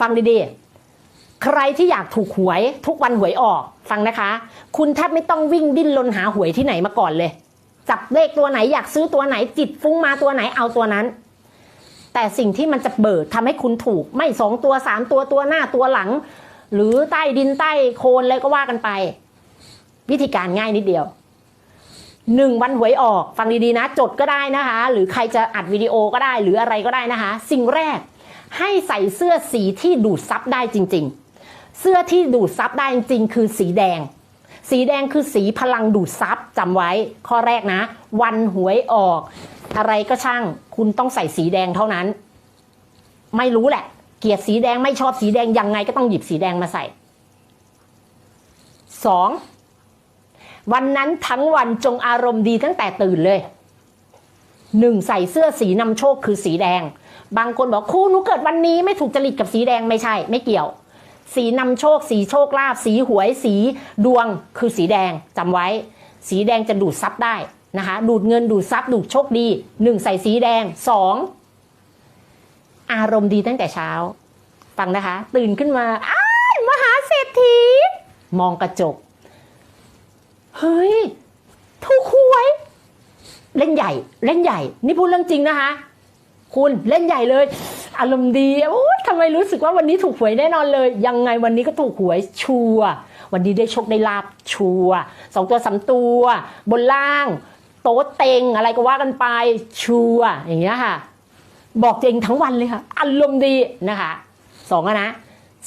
ฟังดีๆ ใครที่อยากถูกหวยทุกวันหวยออกฟังนะคะ คุณแทบไม่ต้องวิ่งดิ้นรนหาหวยที่ไหนมาก่อนเลย จับเลขตัวไหนอยากซื้อตัวไหนจิตฟุ้งมาตัวไหนเอาตัวนั้น แต่สิ่งที่มันจะเบิดทำให้คุณถูกไม่สองตัวสามตัวตัวหน้าตัวหลัง หรือใต้ดินใต้โคลนอะไรก็ว่ากันไป วิธีการง่ายนิดเดียวหนึ่งวันหวยออกฟังดีๆนะ จดก็ได้นะคะ หรือใครจะอัดวิดีโอก็ได้หรืออะไรก็ได้นะคะ สิ่งแรก ให้ใส่เสื้อสีที่ดูดซับได้จริง ๆ เสื้อที่ดูดซับได้จริงๆคือสีแดง สีแดงคือสีพลังดูดซับจำไว้ ข้อแรกนะ วันหวยออก อะไรก็ช่าง คุณต้องใส่สีแดงเท่านั้น ไม่รู้แหละ เกลียดสีแดงไม่ชอบสีแดงยังไงก็ต้องหยิบสีแดงมาใส่สองวันนั้นทั้งวันจงอารมณ์ดีตั้งแต่ตื่นเลย หนึ่งใส่เสื้อสีนำโชคคือสีแดง บางคนบอกครูหนูเกิดวันนี้ไม่ถูกจริตกับสีแดงไม่ใช่ ไม่เกี่ยว สีนำโชค สีโชคลาภสีหวย สีดวงคือสีแดงจำไว้ สีแดงจะดูดซับได้นะคะ ดูดเงินดูดซับดูดโชคดีหนึ่งใส่สีแดงสองอารมณ์ดีตั้งแต่เช้า ฟังนะคะ ตื่นขึ้นมาอ้ามหาเศรษฐี มองกระจก เฮ้ย เล่นใหญ่ เล่นใหญ่ นี่พูดเรื่องจริงนะคะ คุณเล่นใหญ่เลย อารมณ์ดีโอ้ยทำไมรู้สึกว่าวันนี้ถูกหวยแน่นอนเลย ยังไงวันนี้ก็ถูกหวยชัววันนี้ได้โชคได้ลาบชัวสองตัวสามตัว บนล่าง โต๊ะเต็งอะไรก็ว่ากันไปชัวอย่างเงี้ยค่ะ บอกเองทั้งวันเลยค่ะอารมณ์ดีนะคะสองนะ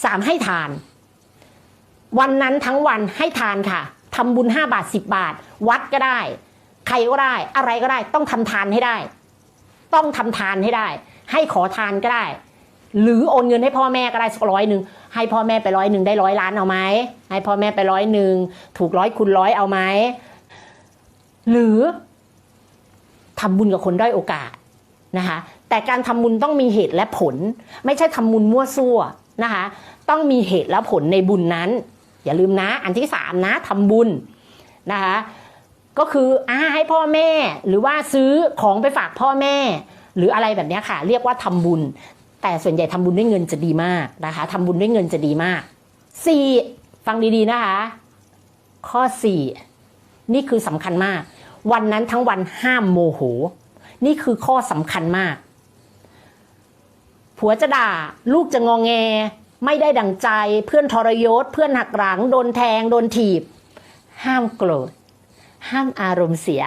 สามให้ทาน วันนั้นทั้งวันให้ทานค่ะทำบุญห้าบาทสิบบาท วัดก็ได้ ใครก็ได้ อะไรก็ได้ ต้องทำทานให้ได้ ต้องทำทานให้ได้ ให้ขอทานก็ได้ หรือโอนเงินให้พ่อแม่ก็ได้สักร้อยหนึ่งให้พ่อแม่ไปร้อยหนึ่งได้ร้อยล้านเอาไหมให้พ่อแม่ไปร้อยหนึ่งถูกร้อยคูณร้อยเอาไหมหรือทำบุญกับคนด้อยโอกาสนะคะแต่การทำบุญต้องมีเหตุและผล ไม่ใช่ทำบุญมั่วซั่วนะคะต้องมีเหตุและผลในบุญนั้น อย่าลืมนะอันที่สามนะทำบุญนะคะ ก็คืออ่าให้พ่อแม่ หรือว่าซื้อของไปฝากพ่อแม่ หรืออะไรแบบนี้ค่ะ เรียกว่าทำบุญ แต่ส่วนใหญ่ทำบุญด้วยเงินจะดีมากนะคะทำบุญด้วยเงินจะดีมากสี่ฟังดีๆนะคะ ข้อสี่นี่คือสำคัญมาก วันนั้นทั้งวันห้ามโมโห นี่คือข้อสำคัญมาก ผัวจะด่า ลูกจะงองแง ไม่ได้ดังใจ เพื่อนทรยศ เพื่อนหักหลัง โดนแทง โดนถีบ ห้ามโกรธ ห้ามอารมณ์เสีย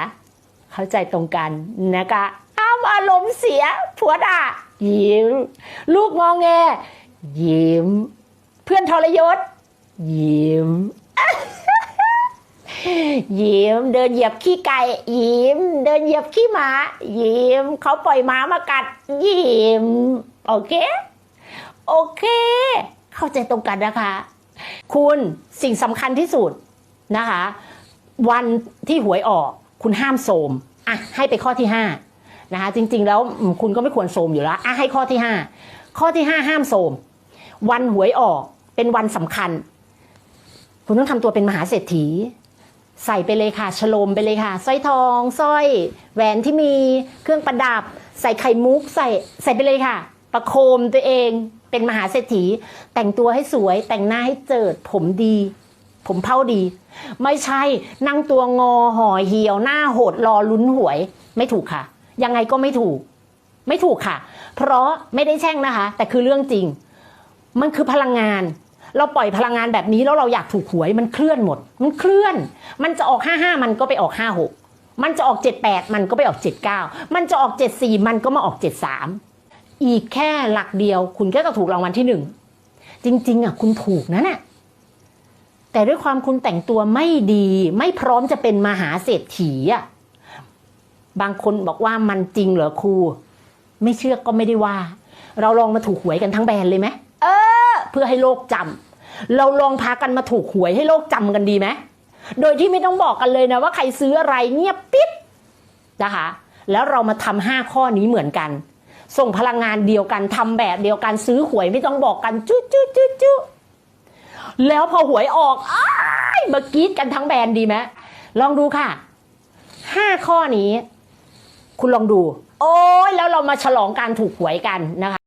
เข้าใจตรงกันนะคะห้ามอารมณ์เสียผัวด่ายิ้ม ลูกงองแง ยิ้ม เพื่อนทรยศ ยิ้ม ยิ้มเดินเหยียบขี้ไก่ยิ้ม เดินเหยียบขี้หมา ยิ้ม เขาปล่อยหมามากัด ยิ้ม โอเค โอเค เข้าใจตรงกันนะคะ คุณสิ่งสำคัญที่สุดนะคะ วันที่หวยออกคุณห้ามโสมอะให้ไปข้อที่ห้านะคะจริงๆแล้วคุณก็ไม่ควรโสมอยู่แล้วอะให้ข้อที่ห้าข้อที่ห้าห้ามโสม วันหวยออกเป็นวันสำคัญ คุณต้องทำตัวเป็นมหาเศรษฐี ใส่ไปเลยค่ะฉโลมไปเลยค่ะสร้อยทองสร้อย แหวนที่มีเครื่องประดับ ใส่ไข่มุกใส่ใส่ไปเลยค่ะ ประโคมตัวเองเป็นมหาเศรษฐี แต่งตัวให้สวยแต่งหน้าให้เจิดผมดี ผมเผ้าดี ไม่ใช่นั่งตัวงอห่อเหี่ยวหน้าโหดรอลุ้นหวย ไม่ถูกค่ะ ยังไงก็ไม่ถูก ไม่ถูกค่ะ เพราะไม่ได้แช่งนะคะ แต่คือเรื่องจริง มันคือพลังงาน เราปล่อยพลังงานแบบนี้แล้วเราอยากถูกหวยมันเคลื่อนหมด มันเคลื่อน มันจะออก55มันก็ไปออก56มันจะออก78มันก็ไปออก79มันจะออก74มันก็มาออก73อีกแค่หลักเดียว คุณก็จะถูกรางวัลที่หนึ่งจริง ๆอะคุณถูกนะน่ะ แต่ด้วยความคุณแต่งตัวไม่ดี ไม่พร้อมจะเป็นมหาเศรษฐีอะบางคนบอกว่ามันจริงเหรอครู ไม่เชื่อก็ไม่ได้ว่า เราลองมาถูกหวยกันทั้งแบรนด์เลยไหมเออ เพื่อให้โลกจำเราลองพากันมาถูกหวยให้โลกจำกันดีไหมโดยที่ไม่ต้องบอกกันเลยนะว่าใครซื้ออะไรเงียบปิ๊บนะคะแล้วเรามาทำห้าข้อนี้เหมือนกัน ส่งพลังงานเดียวกันทำแบบเดียวกันซื้อหวยไม่ต้องบอกกันจุ๊จุ๊จุ๊จุ๊ แล้วพอหวยออกอ้ายมากรีดกันทั้งแบรนด์ดีไหมลองดูค่ะห้าข้อนี้ คุณลองดู โอ้ยแล้วเรามาฉลองการถูกหวยกันนะคะ